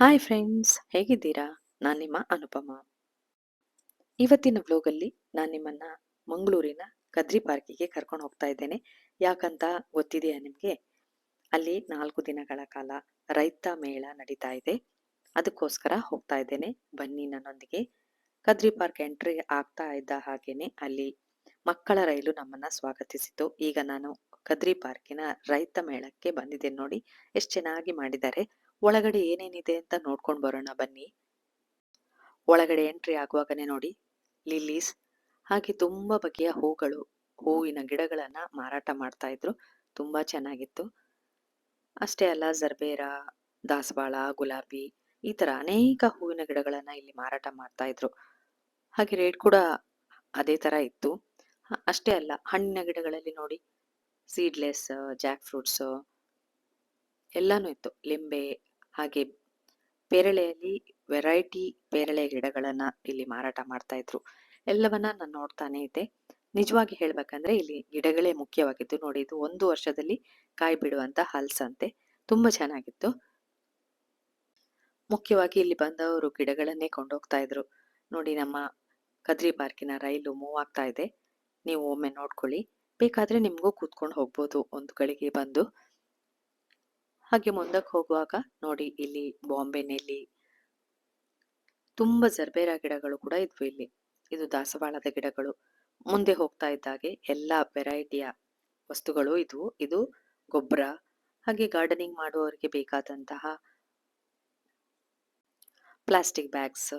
Hi friends ಹೇಗಿದ್ದೀರಾ? ನಾನು ನಿಮ್ಮ ಅನುಪಮ. ಇವತ್ತಿನ ವ್ಲೋಗಲ್ಲಿ ನಾನು ನಿಮ್ಮನ್ನ ಮಂಗಳೂರಿನ ಕದ್ರಿ ಪಾರ್ಕಿಗೆ ಕರ್ಕೊಂಡು ಹೋಗ್ತಾ ಇದ್ದೇನೆ. ಯಾಕಂತ ಗೊತ್ತಿದೆಯಾ ನಿಮಗೆ? ಅಲ್ಲಿ ನಾಲ್ಕು ದಿನಗಳ ಕಾಲ ರೈತ ಮೇಳ ನಡೀತಾ ಇದೆ. ಅದಕ್ಕೋಸ್ಕರ ಹೋಗ್ತಾ ಇದ್ದೇನೆ. ಬನ್ನಿ ನನ್ನೊಂದಿಗೆ. ಕದ್ರಿ ಪಾರ್ಕ್ ಎಂಟ್ರಿ ಆಗ್ತಾ ಇದ್ದ ಹಾಗೇನೆ ಅಲ್ಲಿ ಮಕ್ಕಳ ರೈಲು ನಮ್ಮನ್ನ ಸ್ವಾಗತಿಸಿತು. ಈಗ ನಾನು ಕದ್ರಿ ಪಾರ್ಕಿನ ರೈತ ಮೇಳಕ್ಕೆ ಬಂದಿದ್ದೇನೆ ನೋಡಿ. ಎಷ್ಟು ಚೆನ್ನಾಗಿ ಮಾಡಿದ್ದಾರೆ. ಒಳಗಡೆ ಏನೇನಿದೆ ಅಂತ ನೋಡ್ಕೊಂಡು ಬರೋಣ ಬನ್ನಿ. ಒಳಗಡೆ ಎಂಟ್ರಿ ಆಗುವಾಗನೇ ನೋಡಿ ಲಿಲ್ಲೀಸ್ ಹಾಗೆ ತುಂಬಾ ಬಗೆಯ ಹೂಗಳು, ಹೂವಿನ ಗಿಡಗಳನ್ನ ಮಾರಾಟ ಮಾಡ್ತಾ ಇದ್ರು. ತುಂಬಾ ಚೆನ್ನಾಗಿತ್ತು. ಅಷ್ಟೇ ಅಲ್ಲ, ಜರ್ಬೇರಾ, ದಾಸವಾಳ, ಗುಲಾಬಿ, ಈ ಥರ ಅನೇಕ ಹೂವಿನ ಗಿಡಗಳನ್ನ ಇಲ್ಲಿ ಮಾರಾಟ ಮಾಡ್ತಾ ಇದ್ರು. ಹಾಗೆ ರೇಟ್ ಕೂಡ ಅದೇ ತರ ಇತ್ತು. ಅಷ್ಟೇ ಅಲ್ಲ, ಹಣ್ಣಿನ ಗಿಡಗಳಲ್ಲಿ ನೋಡಿ ಸೀಡ್ಲೆಸ್ ಜಾಕ್ ಫ್ರೂಟ್ಸ್ ಎಲ್ಲಾನು ಇತ್ತು. ಲಿಂಬೆ ಹಾಗೆ ಪೇರಳೆಯಲ್ಲಿ ವೆರೈಟಿ ಪೇರಳೆ ಗಿಡಗಳನ್ನ ಇಲ್ಲಿ ಮಾರಾಟ ಮಾಡ್ತಾ ಇದ್ರು. ಎಲ್ಲವನ್ನ ನಾನು ನೋಡ್ತಾನೆ ಇದ್ದೆ. ನಿಜವಾಗಿ ಹೇಳ್ಬೇಕಂದ್ರೆ ಇಲ್ಲಿ ಗಿಡಗಳೇ ಮುಖ್ಯವಾಗಿತ್ತು ನೋಡಿ, ಇದು ಒಂದು ವರ್ಷದಲ್ಲಿ ಕಾಯಿ ಬಿಡುವಂತ ಹಲ್ಸಂತೆ ತುಂಬಾ ಚೆನ್ನಾಗಿತ್ತು. ಮುಖ್ಯವಾಗಿ ಇಲ್ಲಿ ಬಂದವರು ಗಿಡಗಳನ್ನೇ ಕೊಂಡೋಗ್ತಾ ಇದ್ರು. ನೋಡಿ, ನಮ್ಮ ಕದ್ರಿ ಪಾರ್ಕಿನ ರೈಲು ಮೂವ್ ಆಗ್ತಾ ಇದೆ. ನೀವು ಒಮ್ಮೆ ನೋಡ್ಕೊಳ್ಳಿ. ಬೇಕಾದ್ರೆ ನಿಮಗೂ ಕೂತ್ಕೊಂಡು ಹೋಗ್ಬೋದು ಒಂದು ಗಳಿಗೆ ಬಂದು. ಹಾಗೆ ಮುಂದಕ್ಕೆ ಹೋಗುವಾಗ ನೋಡಿ ಇಲ್ಲಿ ಬಾಂಬೆ ನೆಲ್ಲಿ ತುಂಬಾ ಜರ್ಬೇರಾ ಗಿಡಗಳು ಕೂಡ ಇದ್ವು ಇಲ್ಲಿ. ಇದು ದಾಸವಾಳದ ಗಿಡಗಳು. ಮುಂದೆ ಹೋಗ್ತಾ ಇದ್ದಾಗೆ ಎಲ್ಲಾ ವೆರೈಟಿಯ ವಸ್ತುಗಳು ಇದ್ವು. ಇದು ಗೊಬ್ಬರ, ಹಾಗೆ ಗಾರ್ಡನಿಂಗ್ ಮಾಡುವವರಿಗೆ ಬೇಕಾದಂತಹ ಪ್ಲಾಸ್ಟಿಕ್ ಬ್ಯಾಗ್ಸ್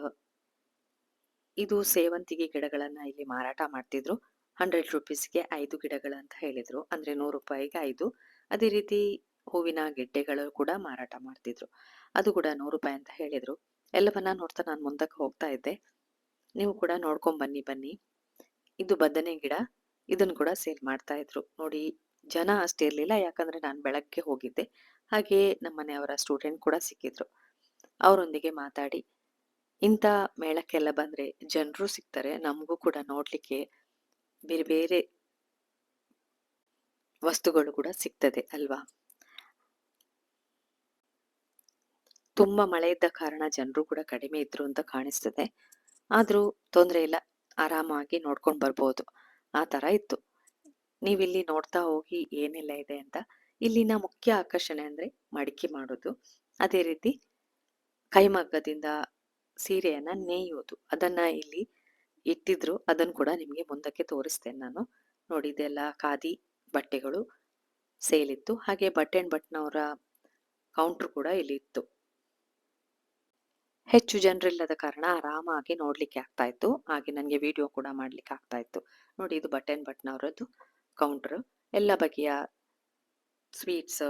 ಇದು ಸೇವಂತಿಗೆ ಗಿಡಗಳನ್ನ ಇಲ್ಲಿ ಮಾರಾಟ ಮಾಡ್ತಿದ್ರು. ಹಂಡ್ರೆಡ್ ರುಪೀಸ್ಗೆ ಐದು ಗಿಡಗಳಂತ ಹೇಳಿದ್ರು. ಅಂದ್ರೆ ನೂರು ರೂಪಾಯಿಗೆ ಐದು. ಅದೇ ರೀತಿ ಹೂವಿನ ಗೆಡ್ಡೆಗಳು ಕೂಡ ಮಾರಾಟ ಮಾಡ್ತಿದ್ರು. ಅದು ಕೂಡ ನೂರು ರೂಪಾಯಿ ಅಂತ ಹೇಳಿದ್ರು. ಎಲ್ಲವನ್ನ ನೋಡ್ತಾ ನಾನು ಮುಂದಕ್ಕೆ ಹೋಗ್ತಾ ಇದ್ದೆ. ನೀವು ಕೂಡ ನೋಡ್ಕೊಂಡ್ ಬನ್ನಿ ಬನ್ನಿ. ಇದು ಬದನೆ ಗಿಡ. ಇದನ್ನು ಕೂಡ ಸೇಲ್ ಮಾಡ್ತಾ ಇದ್ರು. ನೋಡಿ, ಜನ ಅಷ್ಟೇ ಇರ್ಲಿಲ್ಲ. ಯಾಕಂದ್ರೆ ನಾನು ಬೆಳಗ್ಗೆ ಹೋಗಿದ್ದೆ. ಹಾಗೆ ನಮ್ಮ ಮನೆಯವರ ಸ್ಟೂಡೆಂಟ್ ಕೂಡ ಸಿಕ್ಕಿದ್ರು. ಅವರೊಂದಿಗೆ ಮಾತಾಡಿ. ಇಂಥ ಮೇಳಕ್ಕೆಲ್ಲ ಬಂದ್ರೆ ಜನರು ಸಿಗ್ತಾರೆ. ನಮಗೂ ಕೂಡ ನೋಡ್ಲಿಕ್ಕೆ ಬೇರೆ ಬೇರೆ ವಸ್ತುಗಳು ಕೂಡ ಸಿಗ್ತದೆ, ಅಲ್ವಾ? ತುಂಬಾ ಮಳೆ ಇದ್ದ ಕಾರಣ ಜನರು ಕೂಡ ಕಡಿಮೆ ಇದ್ರು ಅಂತ ಕಾಣಿಸ್ತದೆ. ಆದ್ರೂ ತೊಂದರೆ ಇಲ್ಲ. ಆರಾಮಾಗಿ ನೋಡ್ಕೊಂಡು ಬರ್ಬೋದು. ಆ ತರ ಇತ್ತು. ನೀವಿಲ್ಲಿ ನೋಡ್ತಾ ಹೋಗಿ ಏನೆಲ್ಲ ಇದೆ ಅಂತ ಇಲ್ಲಿನ ಮುಖ್ಯ ಆಕರ್ಷಣೆ ಅಂದ್ರೆ ಮಡಿಕೆ ಮಾಡೋದು. ಅದೇ ರೀತಿ ಕೈಮಗ್ಗದಿಂದ ಸೀರೆಯನ್ನ ನೇಯೋದು ಅದನ್ನ ಇಲ್ಲಿ ಇಟ್ಟಿದ್ರು. ಅದನ್ನು ಕೂಡ ನಿಮಗೆ ಮುಂದಕ್ಕೆ ತೋರಿಸ್ತೇನೆ ನಾನು. ನೋಡಿ, ಇದೆಲ್ಲ ಖಾದಿ ಬಟ್ಟೆಗಳು ಸೇಲ್ ಹಾಗೆ ಬಟ್ಟೆ ಅಂಡ್ ಬಟ್ನವರ ಕೌಂಟರ್ ಕೂಡ ಇಲ್ಲಿ ಇತ್ತು. ಹೆಚ್ಚು ಜನರಿಲ್ಲದ ಕಾರಣ ಆರಾಮಾಗಿ ನೋಡ್ಲಿಕ್ಕೆ ಆಗ್ತಾ ಇತ್ತು. ಹಾಗೆ ನನಗೆ ವಿಡಿಯೋ ಕೂಡ ಮಾಡ್ಲಿಕ್ಕೆ ಆಗ್ತಾ ಇತ್ತು. ನೋಡಿ ಇದು ಬಟನ್ ಬಟನ್ ಅವರದ್ದು ಕೌಂಟರ್ ಎಲ್ಲ ಬಗೆಯ ಸ್ವೀಟ್ಸ್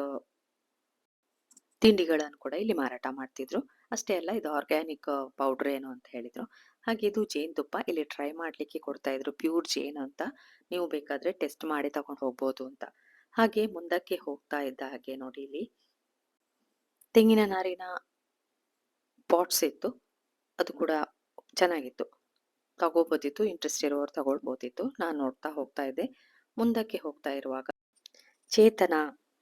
ತಿಂಡಿಗಳನ್ನು ಕೂಡ ಇಲ್ಲಿ ಮಾರಾಟ ಮಾಡ್ತಿದ್ರು. ಅಷ್ಟೇ ಅಲ್ಲ, ಇದು ಆರ್ಗ್ಯಾನಿಕ್ ಪೌಡರ್ ಏನು ಅಂತ ಹೇಳಿದ್ರು. ಹಾಗೆ ಇದು ಜೇನುತುಪ್ಪ ಇಲ್ಲಿ ಟ್ರೈ ಮಾಡ್ಲಿಕ್ಕೆ ಕೊಡ್ತಾ ಇದ್ರು. ಪ್ಯೂರ್ ಜೇನ್ ಅಂತ ನೀವು ಬೇಕಾದ್ರೆ ಟೆಸ್ಟ್ ಮಾಡಿ ತಗೊಂಡು ಹೋಗ್ಬೋದು ಅಂತ. ಹಾಗೆ ಮುಂದಕ್ಕೆ ಹೋಗ್ತಾ ಇದ್ದ ಹಾಗೆ ನೋಡಿ ಇಲ್ಲಿ. ತೆಂಗಿನ ನಾರಿನ ಪಾಟ್ಸ್ ಇತ್ತು. ಅದು ಕೂಡ ಚೆನ್ನಾಗಿತ್ತು. ತಗೋಬೋದಿತ್ತು ಇಂಟ್ರೆಸ್ಟ್ ಇರೋರು ತಗೊಳ್ಬೋದಿತ್ತು. ನಾನು ನೋಡ್ತಾ ಹೋಗ್ತಾ ಇದ್ದೆ. ಮುಂದಕ್ಕೆ ಹೋಗ್ತಾ ಇರುವಾಗ ಚೇತನ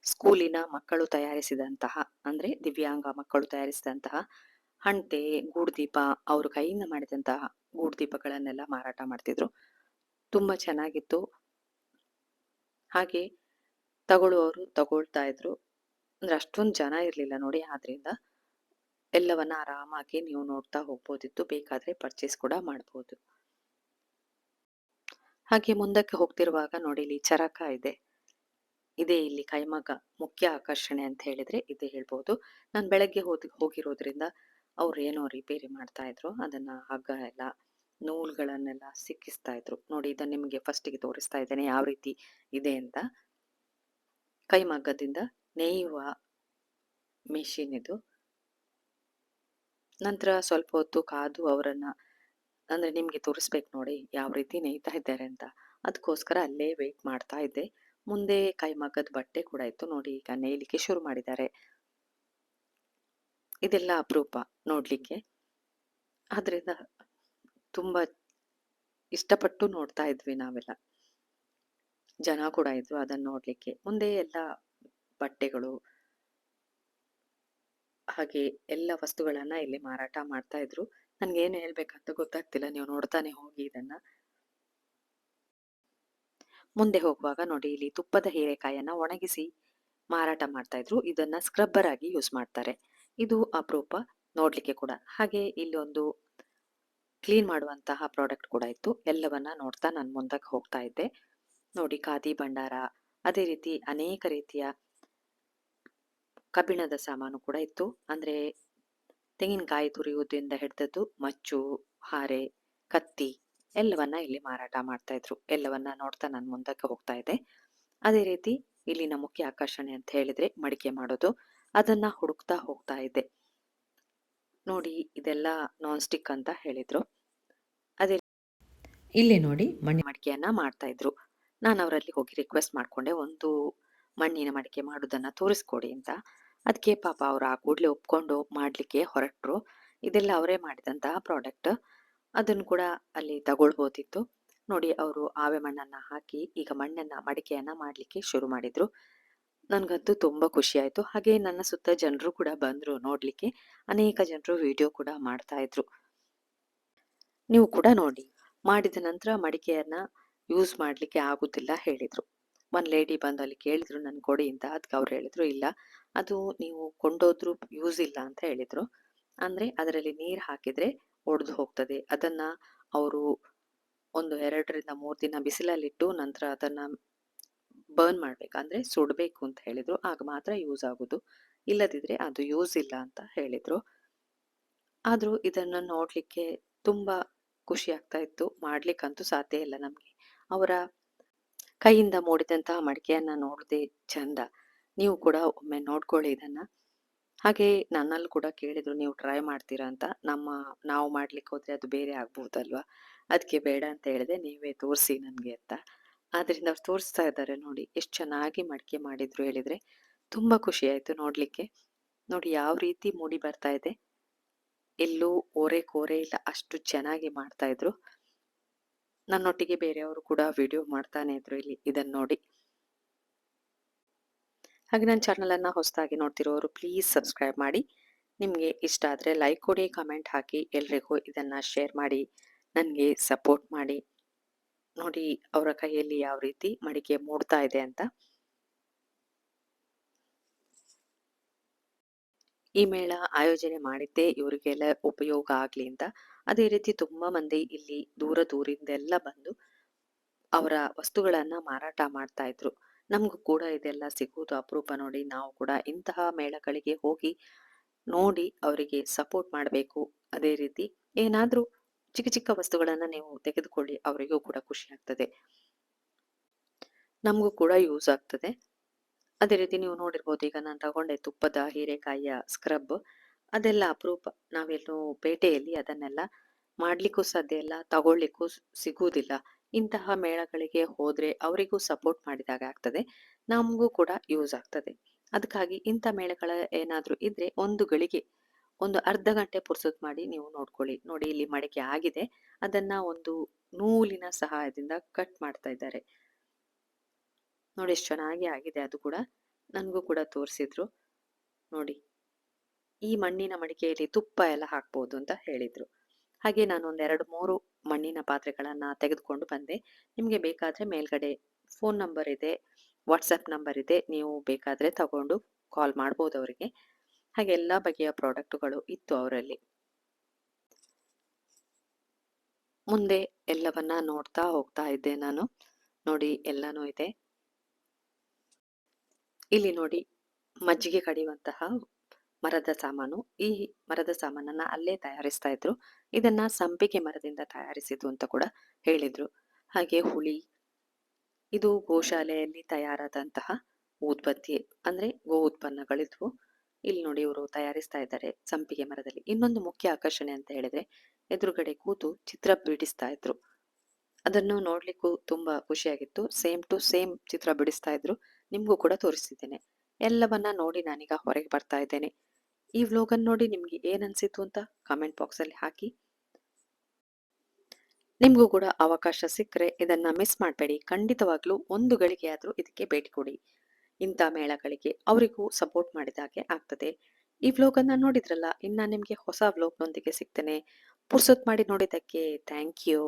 ಸ್ಕೂಲಿನ ಮಕ್ಕಳು ತಯಾರಿಸಿದಂತಹ, ಅಂದರೆ ದಿವ್ಯಾಂಗ ಮಕ್ಕಳು ತಯಾರಿಸಿದಂತಹ ಹಣ್ತೆ ಗೂಡ್ದೀಪ ಅವ್ರ ಕೈಯಿಂದ ಮಾಡಿದಂತಹ ಗೂಡ್ದೀಪಗಳನ್ನೆಲ್ಲ ಮಾರಾಟ ಮಾಡ್ತಿದ್ರು. ತುಂಬ ಚೆನ್ನಾಗಿತ್ತು. ಹಾಗೆ ತಗೊಳ್ಳುವವರು ತಗೊಳ್ತಾ ಇದ್ರು. ಅಂದ್ರೆ ಅಷ್ಟೊಂದು ಜನ ಇರಲಿಲ್ಲ ನೋಡಿ ಆದ್ರಿಂದ. ಎಲ್ಲವನ್ನ ಆರಾಮಾಗಿ ನೀವು ನೋಡ್ತಾ ಹೋಗ್ಬೋದಿತ್ತು. ಬೇಕಾದ್ರೆ ಪರ್ಚೇಸ್ ಕೂಡ ಮಾಡ್ಬೋದು. ಹಾಗೆ ಮುಂದಕ್ಕೆ ಹೋಗ್ತಿರುವಾಗ ನೋಡಿ, ಇಲ್ಲಿ ಚರಕ ಇದೆ. ಇದೇ ಇಲ್ಲಿ ಕೈಮಗ್ಗ, ಮುಖ್ಯ ಆಕರ್ಷಣೆ ಅಂತ ಹೇಳಿದ್ರೆ ಇದೇ ಹೇಳ್ಬೋದು. ನಾನು ಬೆಳಗ್ಗೆ ಹೋದ್, ಹೋಗಿರೋದ್ರಿಂದ ಅವ್ರು ಏನೋ ರಿಪೇರಿ ಮಾಡ್ತಾ ಇದ್ರು. ಅದನ್ನ ಹಗ್ಗ ಎಲ್ಲ, ನೂಲ್ಗಳನ್ನೆಲ್ಲ ಸಿಕ್ಕಿಸ್ತಾ ಇದ್ರು. ನೋಡಿ, ಇದನ್ನ ನಿಮಗೆ ಫಸ್ಟಿಗೆ ತೋರಿಸ್ತಾ ಇದ್ದೇನೆ ಯಾವ ರೀತಿ ಇದೆ ಅಂತ. ಕೈಮಗ್ಗದಿಂದ ನೇಯುವ ಮೆಷಿನ್ ಇದು. ನಂತರ ಸ್ವಲ್ಪ ಹೊತ್ತು ಕಾದು ಅವರನ್ನ, ಅಂದ್ರೆ ನಿಮ್ಗೆ ತೋರಿಸ್ಬೇಕು ನೋಡಿ ಯಾವ ರೀತಿ ನೇಯ್ತಾ ಇದ್ದಾರೆ ಅಂತ. ಅದಕ್ಕೋಸ್ಕರ ಅಲ್ಲೇ ವೇಟ್ ಮಾಡ್ತಾ ಇದ್ದೆ. ಮುಂದೆ ಕೈಮಗ್ಗದ ಬಟ್ಟೆ ಕೂಡ ಇತ್ತು ನೋಡಿ ಈಗ ನೇಯಲಿಕ್ಕೆ ಶುರು ಮಾಡಿದ್ದಾರೆ. ಇದೆಲ್ಲ ಅಪರೂಪ ನೋಡ್ಲಿಕ್ಕೆ. ಆದ್ರಿಂದ ತುಂಬಾ ಇಷ್ಟಪಟ್ಟು ನೋಡ್ತಾ ಇದ್ವಿ ನಾವೆಲ್ಲ. ಜನ ಕೂಡ ಇದ್ವು ಅದನ್ನ ನೋಡ್ಲಿಕ್ಕೆ. ಮುಂದೆ ಎಲ್ಲ ಬಟ್ಟೆಗಳು ಹಾಗೆ ಎಲ್ಲ ವಸ್ತುಗಳನ್ನ ಇಲ್ಲಿ ಮಾರಾಟ ಮಾಡ್ತಾ ಇದ್ರು. ನನ್ಗೇನು ಹೇಳ್ಬೇಕಂತ ಗೊತ್ತಾಗ್ತಿಲ್ಲ. ನೀವು ನೋಡ್ತಾನೆ ಹೋಗಿ ಇದನ್ನ. ಮುಂದೆ ಹೋಗುವಾಗ ನೋಡಿ, ಇಲ್ಲಿ ತುಪ್ಪದ ಹೀರೆಕಾಯನ್ನ ಒಣಗಿಸಿ ಮಾರಾಟ ಮಾಡ್ತಾ ಇದ್ರು. ಇದನ್ನ ಸ್ಕ್ರಬ್ಬರ್ ಆಗಿ ಯೂಸ್ ಮಾಡ್ತಾರೆ. ಇದು ಅಪರೂಪ ನೋಡ್ಲಿಕ್ಕೆ ಕೂಡ. ಹಾಗೆ ಇಲ್ಲಿ ಒಂದು ಕ್ಲೀನ್ ಮಾಡುವಂತಹ ಪ್ರಾಡಕ್ಟ್ ಕೂಡ ಇತ್ತು. ಎಲ್ಲವನ್ನ ನೋಡ್ತಾ ನಾನು ಮುಂದಕ್ಕೆ ಹೋಗ್ತಾ ಇದ್ದೆ. ನೋಡಿ, ಖಾದಿ ಭಂಡಾರ. ಅದೇ ರೀತಿ ಅನೇಕ ರೀತಿಯ ಕಬ್ಬಿಣದ ಸಾಮಾನು ಕೂಡ ಇತ್ತು. ಅಂದ್ರೆ ತೆಂಗಿನಕಾಯಿ ತುರಿಯುವುದರಿಂದ ಹಿಡಿದದ್ದು ಮಚ್ಚು, ಹಾರೆ, ಕತ್ತಿ ಎಲ್ಲವನ್ನ ಇಲ್ಲಿ ಮಾರಾಟ ಮಾಡ್ತಾ ಇದ್ರು. ಎಲ್ಲವನ್ನ ನೋಡ್ತಾ ನಾನು ಮುಂದಕ್ಕೆ ಹೋಗ್ತಾ ಇದ್ದೆ. ಅದೇ ರೀತಿ ಇಲ್ಲಿನ ಮುಖ್ಯ ಆಕರ್ಷಣೆ ಅಂತ ಹೇಳಿದ್ರೆ ಮಡಿಕೆ ಮಾಡೋದು. ಅದನ್ನ ಹುಡುಕ್ತಾ ಹೋಗ್ತಾ ಇದ್ದೆ. ನೋಡಿ, ಇದೆಲ್ಲ ನಾನ್ ಸ್ಟಿಕ್ ಅಂತ ಹೇಳಿದ್ರು. ಅದೇ ಇಲ್ಲಿ ನೋಡಿ ಮಣ್ಣಿ ಮಡಿಕೆಯನ್ನ ಮಾಡ್ತಾ ಇದ್ರು. ನಾನು ಅವರಲ್ಲಿ ಹೋಗಿ ರಿಕ್ವೆಸ್ಟ್ ಮಾಡ್ಕೊಂಡೆ. ಒಂದು ಮಣ್ಣಿನ ಮಡಿಕೆ ಮಾಡೋದನ್ನ ತೋರಿಸ್ಕೊಡಿ ಅಂತ. ಅದಕ್ಕೆ ಪಾಪ ಅವ್ರು ಆ ಕೂಡಲೇ ಒಪ್ಕೊಂಡು ಮಾಡ್ಲಿಕ್ಕೆ ಹೊರಟ್ರು. ಇದೆಲ್ಲ ಅವರೇ ಮಾಡಿದಂತಹ ಪ್ರಾಡಕ್ಟ್ ಅದನ್ನು ಕೂಡ ಅಲ್ಲಿ ತಗೊಳ್ಬೋದಿತ್ತು. ನೋಡಿ ಅವರು ಆವೆ ಮಣ್ಣನ್ನ ಹಾಕಿ ಈಗ ಮಣ್ಣನ್ನ ಮಡಿಕೆಯನ್ನ ಮಾಡ್ಲಿಕ್ಕೆ ಶುರು ಮಾಡಿದ್ರು. ನನಗಂತೂ ತುಂಬಾ ಖುಷಿ ಆಯ್ತು ಹಾಗೆ ನನ್ನ ಸುತ್ತ ಜನರು ಕೂಡ ಬಂದ್ರು ನೋಡ್ಲಿಕ್ಕೆ. ಅನೇಕ ಜನರು ವಿಡಿಯೋ ಕೂಡ ಮಾಡ್ತಾ ಇದ್ರು. ನೀವು ಕೂಡ ನೋಡಿ, ಮಾಡಿದ ನಂತರ ಮಡಿಕೆಯನ್ನ ಯೂಸ್ ಮಾಡ್ಲಿಕ್ಕೆ ಆಗುದಿಲ್ಲ ಹೇಳಿದ್ರು. ಒಂದ್ ಲೇಡಿ ಬಂದು ಅಲ್ಲಿ ಕೇಳಿದ್ರು ನನ್ನ ಕೊಡಿ ಅಂತ ಅದಕ್ಕೆ ಅವ್ರು ಹೇಳಿದ್ರು, ಇಲ್ಲ, ಅದು ನೀವು ಕೊಂಡೋದ್ರು ಯೂಸ್ ಇಲ್ಲ ಅಂತ ಹೇಳಿದ್ರು. ಅಂದ್ರೆ ಅದರಲ್ಲಿ ನೀರು ಹಾಕಿದ್ರೆ ಒಡೆದು ಹೋಗ್ತದೆ. ಅದನ್ನ ಅವರು ಒಂದು ಎರಡರಿಂದ ಮೂರು ದಿನ ಬಿಸಿಲಲ್ಲಿಟ್ಟು ನಂತರ ಅದನ್ನ ಬರ್ನ್ ಮಾಡಬೇಕು. ಅಂದ್ರೆ ಸುಡಬೇಕು ಅಂತ ಹೇಳಿದ್ರು. ಆಗ ಮಾತ್ರ ಯೂಸ್ ಆಗೋದು. ಇಲ್ಲದಿದ್ದರೆ ಅದು ಯೂಸ್ ಇಲ್ಲ ಅಂತ ಹೇಳಿದ್ರು. ಆದರೂ ಇದನ್ನು ನೋಡ್ಲಿಕ್ಕೆ ತುಂಬಾ ಖುಷಿ ಆಗ್ತಾ ಇತ್ತು. ಮಾಡಲಿಕ್ಕಂತೂ ಸಾಧ್ಯ ಇಲ್ಲ ನಮಗೆ. ಅವರ ಕೈಯಿಂದ ಮೂಡಿದಂತಹ ಮಡಿಕೆಯನ್ನ ನೋಡದೆ ಚಂದ ನೀವು ಕೂಡ ಒಮ್ಮೆ ನೋಡ್ಕೊಳ್ಳಿ ಇದನ್ನ. ಹಾಗೆ ನನ್ನಲ್ಲೂ ಕೂಡ ಕೇಳಿದ್ರು, ನೀವು ಟ್ರೈ ಮಾಡ್ತೀರಾ ಅಂತ. ನಮ್ಮ, ನಾವು ಮಾಡ್ಲಿಕ್ಕೆ ಹೋದ್ರೆ ಅದು ಬೇರೆ ಆಗ್ಬಹುದಲ್ವಾ ಅದಕ್ಕೆ ಬೇಡ ಅಂತ ಹೇಳಿದೆ, ನೀವೇ ತೋರಿಸಿ ನನಗೆ ಅಂತ. ಆದ್ರಿಂದ ಅವ್ರು ತೋರಿಸ್ತಾ ಇದ್ದಾರೆ ನೋಡಿ, ಎಷ್ಟು ಚೆನ್ನಾಗಿ ಮಡಿಕೆ ಮಾಡಿದ್ರು ಹೇಳಿದ್ರೆ ತುಂಬಾ ಖುಷಿ ಆಯ್ತು ನೋಡ್ಲಿಕ್ಕೆ. ನೋಡಿ ಯಾವ ರೀತಿ ಮೂಡಿ ಬರ್ತಾ ಇದೆ. ಎಲ್ಲೂ ಓರೆ ಕೋರೆ ಇಲ್ಲ, ಅಷ್ಟು ಚೆನ್ನಾಗಿ ಮಾಡ್ತಾ ಇದ್ರು. ನನ್ನೊಟ್ಟಿಗೆ ಬೇರೆಯವರು ಕೂಡ ವಿಡಿಯೋ ಮಾಡ್ತಾನೆ ಇದ್ರು ಇಲ್ಲಿ. ಇದನ್ನು ನೋಡಿ. ಹಾಗೆ ನನ್ನ ಚಾನಲನ್ನು ಹೊಸದಾಗಿ ನೋಡ್ತಿರೋರು ಪ್ಲೀಸ್ ಸಬ್ಸ್ಕ್ರೈಬ್ ಮಾಡಿ. ನಿಮಗೆ ಇಷ್ಟ ಆದರೆ ಲೈಕ್ ಕೊಡಿ ಕಮೆಂಟ್ ಹಾಕಿ, ಎಲ್ರಿಗೂ ಇದನ್ನು ಶೇರ್ ಮಾಡಿ, ನನಗೆ ಸಪೋರ್ಟ್ ಮಾಡಿ. ನೋಡಿ ಅವರ ಕೈಯಲ್ಲಿ ಯಾವ ರೀತಿ ಮಡಿಕೆ ಮೂಡ್ತಾ ಇದೆ ಅಂತ. ಈ ಮೇಳ ಆಯೋಜನೆ ಮಾಡಿದ್ದೇ ಇವರಿಗೆಲ್ಲ ಉಪಯೋಗ ಆಗ್ಲಿ ಅಂತ ಅದೇ ರೀತಿ ತುಂಬಾ ಮಂದಿ ಇಲ್ಲಿ ದೂರ ದೂರಿಂದೆಲ್ಲ ಬಂದು ಅವರ ವಸ್ತುಗಳನ್ನ ಮಾರಾಟ ಮಾಡ್ತಾ ಇದ್ರು. ನಮಗೂ ಕೂಡ ಇದೆಲ್ಲ ಸಿಗುವುದು ಅಪರೂಪ ನೋಡಿ ನಾವು ಕೂಡ ಇಂತಹ ಮೇಳಗಳಿಗೆ ಹೋಗಿ ನೋಡಿ ಅವರಿಗೆ ಸಪೋರ್ಟ್ ಮಾಡಬೇಕು. ಅದೇ ರೀತಿ ಏನಾದ್ರೂ ಚಿಕ್ಕ ಚಿಕ್ಕ ವಸ್ತುಗಳನ್ನ ನೀವು ತೆಗೆದುಕೊಳ್ಳಿ ಅವರಿಗೂ ಕೂಡ ಖುಷಿ ಆಗ್ತದೆ. ನಮಗೂ ಕೂಡ ಯೂಸ್ ಆಗ್ತದೆ. ಅದೇ ರೀತಿ ನೀವು ನೋಡಿರ್ಬೋದು ಈಗ ನಾನು ತಗೊಂಡೆ ತುಪ್ಪದ ಹೀರೆಕಾಯಿಯ ಸ್ಕ್ರಬ್ ಅದೆಲ್ಲ ಅಪರೂಪ. ನಾವೇನು ಪೇಟೆಯಲ್ಲಿ ಅದನ್ನೆಲ್ಲ ಮಾಡಲಿಕ್ಕೂ ಸಾಧ್ಯ ಇಲ್ಲ, ತಗೊಳ್ಳಿಕ್ಕೂ ಸಿಗುವುದಿಲ್ಲ. ಇಂತಹ ಮೇಳಗಳಿಗೆ ಹೋದರೆ ಅವರಿಗೂ ಸಪೋರ್ಟ್ ಮಾಡಿದಾಗ ಆಗ್ತದೆ, ನಮಗೂ ಕೂಡ ಯೂಸ್ ಆಗ್ತದೆ. ಅದಕ್ಕಾಗಿ ಇಂಥ ಮೇಳಗಳ ಏನಾದರೂ ಇದ್ರೆ ಒಂದು ಗಳಿಗೆ ಒಂದು ಅರ್ಧ ಗಂಟೆ ಪುರ್ಸೊತ್ ಮಾಡಿ ನೀವು ನೋಡ್ಕೊಳ್ಳಿ. ನೋಡಿ ಇಲ್ಲಿ ಮಡಿಕೆ ಆಗಿದೆ, ಅದನ್ನ ಒಂದು ನೂಲಿನ ಸಹಾಯದಿಂದ ಕಟ್ ಮಾಡ್ತಾ ಇದ್ದಾರೆ. ನೋಡಿ, ಎಷ್ಟು ಚೆನ್ನಾಗಿ ಆಗಿದೆ ಅದು ಕೂಡ. ನನಗೂ ಕೂಡ ತೋರಿಸಿದ್ರು. ನೋಡಿ. ಈ ಮಣ್ಣಿನ ಮಡಿಕೆಯಲ್ಲಿ ತುಪ್ಪ ಎಲ್ಲ ಹಾಕ್ಬೋದು ಅಂತ ಹೇಳಿದ್ರು. ಹಾಗೆ ನಾನು ಒಂದೆರಡು ಮೂರು ಮಣ್ಣಿನ ಪಾತ್ರೆಗಳನ್ನ ತೆಗೆದುಕೊಂಡು ಬಂದೆ. ನಿಮಗೆ ಬೇಕಾದ್ರೆ ಮೇಲ್ಗಡೆ ಫೋನ್ ನಂಬರ್ ಇದೆ ವಾಟ್ಸಪ್ ನಂಬರ್ ಇದೆ, ನೀವು ಬೇಕಾದ್ರೆ ತಗೊಂಡು ಕಾಲ್ ಮಾಡ್ಬೋದು ಅವರಿಗೆ. ಹಾಗೆ ಎಲ್ಲ ಬಗೆಯ ಪ್ರಾಡಕ್ಟ್ಗಳು ಇತ್ತು ಅವರಲ್ಲಿ. ಮುಂದೆ ಎಲ್ಲವನ್ನ ನೋಡ್ತಾ ಹೋಗ್ತಾ ಇದ್ದೆ ನಾನು. ನೋಡಿ ಎಲ್ಲನೂ ಇದೆ. ಇಲ್ಲಿ ನೋಡಿ ಮಜ್ಜಿಗೆ ಕಡಿಯುವಂತಹ ಮರದ ಸಾಮಾನು, ಈ ಮರದ ಸಾಮಾನನ್ನ ಅಲ್ಲೇ ತಯಾರಿಸ್ತಾ ಇದ್ರು. ಇದನ್ನ ಸಂಪಿಗೆ ಮರದಿಂದ ತಯಾರಿಸಿದ್ದು ಅಂತ ಕೂಡ ಹೇಳಿದ್ರು. ಹಾಗೆ ಹುಳಿ, ಇದು ಗೋಶಾಲೆಯಲ್ಲಿ ತಯಾರಾದಂತಹ ಉತ್ಪತ್ತಿ, ಅಂದ್ರೆ ಗೋ ಉತ್ಪನ್ನಗಳಿದ್ವು. ಇಲ್ಲಿ ನೋಡಿ ಇವರು ತಯಾರಿಸ್ತಾ ಇದ್ದಾರೆ ಸಂಪಿಗೆ ಮರದಲ್ಲಿ. ಇನ್ನೊಂದು ಮುಖ್ಯ ಆಕರ್ಷಣೆ ಅಂತ ಹೇಳಿದ್ರೆ, ಎದುರುಗಡೆ ಕೂತು ಚಿತ್ರ ಬಿಡಿಸ್ತಾ ಇದ್ರು. ಅದನ್ನು ನೋಡ್ಲಿಕ್ಕೂ ತುಂಬಾ ಖುಷಿಯಾಗಿತ್ತು. ಸೇಮ್ ಟು ಸೇಮ್ ಚಿತ್ರ ಬಿಡಿಸ್ತಾ ಇದ್ರು. ನಿಮ್ಗೂ ಕೂಡ ತೋರಿಸ್ತಿದ್ದೇನೆ. ಎಲ್ಲವನ್ನ ನೋಡಿ ನಾನೀಗ ಹೊರಗೆ ಬರ್ತಾ ಇದ್ದೇನೆ. ಈ ವ್ಲೋಗನ್ ನೋಡಿ ನಿಮಗೆ ಏನು ಅನ್ಸಿತ್ತು ಅಂತ ಕಮೆಂಟ್ ಬಾಕ್ಸಲ್ಲಿ ಹಾಕಿ. ನಿಮಗೂ ಕೂಡ ಅವಕಾಶ ಸಿಕ್ಕರೆ ಇದನ್ನ ಮಿಸ್ ಮಾಡಬೇಡಿ. ಖಂಡಿತವಾಗ್ಲೂ ಒಂದು ಗಳಿಗೆಯಾದರೂ ಇದಕ್ಕೆ ಭೇಟಿ ಕೊಡಿ. ಇಂಥ ಮೇಳಗಳಿಗೆ ಅವರಿಗೂ ಸಪೋರ್ಟ್ ಮಾಡಿದ ಹಾಗೆ ಆಗ್ತದೆ. ಈ ವ್ಲಾಗನ್ನು ನೋಡಿದ್ರಲ್ಲ, ಇನ್ನು ನಿಮಗೆ ಹೊಸ ವ್ಲಾಗ್ನೊಂದಿಗೆ ಸಿಗ್ತೇನೆ. ಪುರ್ಸೊತ್ ಮಾಡಿ ನೋಡಿದ್ದಕ್ಕೆ ಥ್ಯಾಂಕ್ ಯು